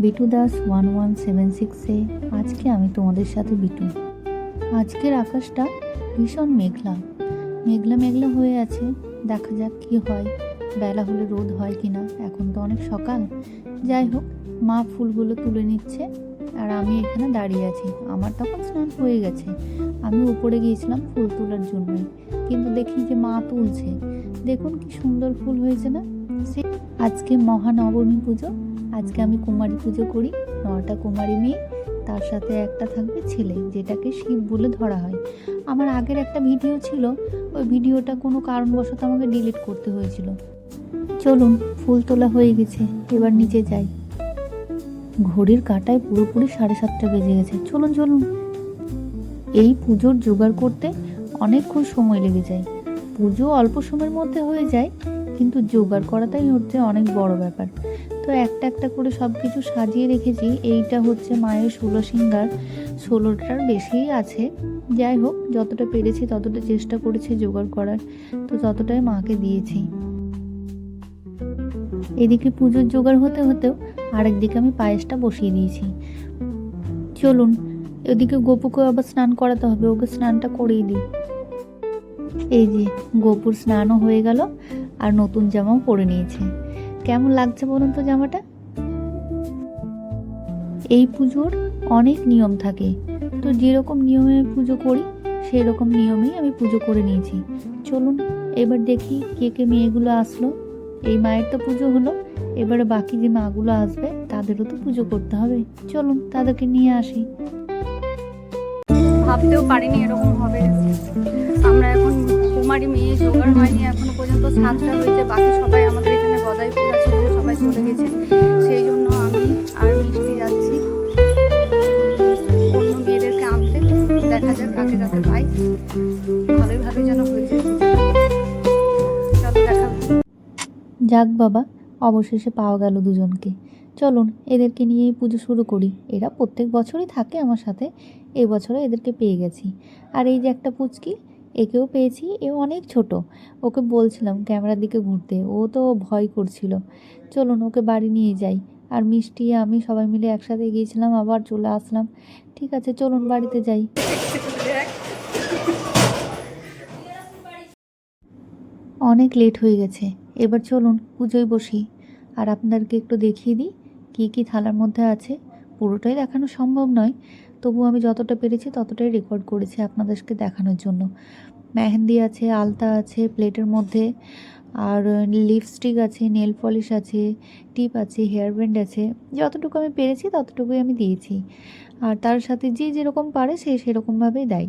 Bittu Das one one seven সিক্সে আজকে আমি তোমাদের সাথে বিটু। আজকের আকাশটা ভীষণ মেঘলা। মেঘলা মেঘলা হয়ে আছে। দেখা যাক কি হয়। বেলা হলে রোদ হয় কি না এখন তো অনেক সকাল। যাই হোক, মা ফুলগুলো তুলে নিচ্ছে আর আমি এখানে দাঁড়িয়ে আছি। আমার তখন স্নান হয়ে গেছে। আমি উপরে গিয়েছিলাম ফুল তোলার জন্যই। কিন্তু দেখি যে মা তুলছে। দেখুন কি সুন্দর ফুল হয়েছে না? আজকে মহানবমী পুজো। আজকে আমি কুমারী পুজো করি, নটা কুমারী মেয়ে, তার সাথে একটা থাকবে ছেলে, যেটাকে শিব বলে ধরা হয়। আমার আগের একটা ভিডিও ছিল, ওই ভিডিওটা কোনো কারণবশত আমাকে ডিলিট করতে হয়েছিল। চলুন, ফুল তোলা হয়ে গেছে, এবার নিচে যাই। ঘড়ির কাঁটায় পুরোপুরি সাড়ে সাতটা বেজে গেছে। চলুন চলুন। এই পুজোর জোগাড় করতে অনেকক্ষণ সময় লেগে যায়। পুজো অল্প সময়ের মধ্যে হয়ে যায় কিন্তু জোগাড় করাটাই হচ্ছে অনেক বড় ব্যাপার। তো একটা একটা করে সব কিছু সাজিয়ে রেখেছি। এইটা হচ্ছে মায়ের ষোলো সিঙ্গার। ষোলোটার বেশিই আছে। যাই হোক, যতটা পেরেছি ততটা চেষ্টা করেছি জোগাড় করার। তো ততটাই মাকে দিয়েছি। এদিকে পুজোর জোগাড় হতে হতেও আরেকদিকে আমি পায়েসটা বসিয়ে দিয়েছি চলুন, এদিকে গোপুকে আবার স্নান করাতে হবে। ওকে স্নানটা করিয়ে দিই। এই যে, গোপুর স্নানও হয়ে গেল। আর নতুন জামাও পরে নিয়েছে। কেমন লাগছে বলুন তো জামাটা? এই পুজোর অনেক নিয়ম থাকে। তো যেরকম নিয়মে আমি পুজো করি সেই রকম নিয়মেই আমি পুজো করে নিয়েছি। চলুন, এবার দেখি কে কে মেয়েগুলো আসলো। এই মায়ের তো পুজো হলো, এবারে বাকি যে মাগুলো আসবে, তাদেরও তো পুজো করতে হবে। চলুন, তাদেরকে নিয়ে আসি। ভাবতেও পারিনি এরকম হবে। আমরা কুমারী মেয়ে, জোগাড় হয়নি, এখনও পর্যন্ত সাতটা হয়েছে, বাকি সবাই আমাদের এখানে গদাইপুর আছে বলে সবাই চলে গেছে। সেই জন্য আমি আর মিষ্টি যাচ্ছি। অন্য মেয়েদেরকে আনতে, দেখা যাক কাকে কাকে পাই। ভালোই ভালোই যেন হয়েছে। যাক বাবা, অবশেষে পাওয়া গেল দুজনকে। চলুন, এদেরকে নিয়েই পুজো শুরু করি। এরা প্রত্যেক বছরই থাকে আমার সাথে এবছরে এদেরকে পেয়ে গেছি। আর এই যে একটা পুচকি একেও পেয়েছি এ অনেক ছোট। ওকে বলছিলাম ক্যামেরার দিকে ঘুরতে, ও তো ভয় করছিল। চলুন, ওকে বাড়ি নিয়ে যাই। আর মিষ্টি, আমি সবাই মিলে একসাথে গিয়েছিলাম, আবার চলে আসলাম। ঠিক আছে, চলুন বাড়িতে যাই। অনেক লেট হয়ে গেছে, এবার চলুন পুজোয় বসি। আর আপনাদেরকে একটু দেখিয়ে দিই, কী কী থালার মধ্যে আছে। পুরোটাই দেখানো সম্ভব নয়। তবু আমি যতটা পেরেছি ততটাই রেকর্ড করেছি আপনাদেরকে দেখানোর জন্য। মেহেন্দি আছে, আলতা আছে প্লেটের মধ্যে। আর লিপস্টিক আছে নেল পলিশ আছে টিপ আছে হেয়ার ব্যান্ড আছে। যতটুকু আমি পেরেছি ততটুকুই আমি দিয়েছি। আর তার সাথে যে যেরকম পারে সে সেরকমভাবেই দেয়।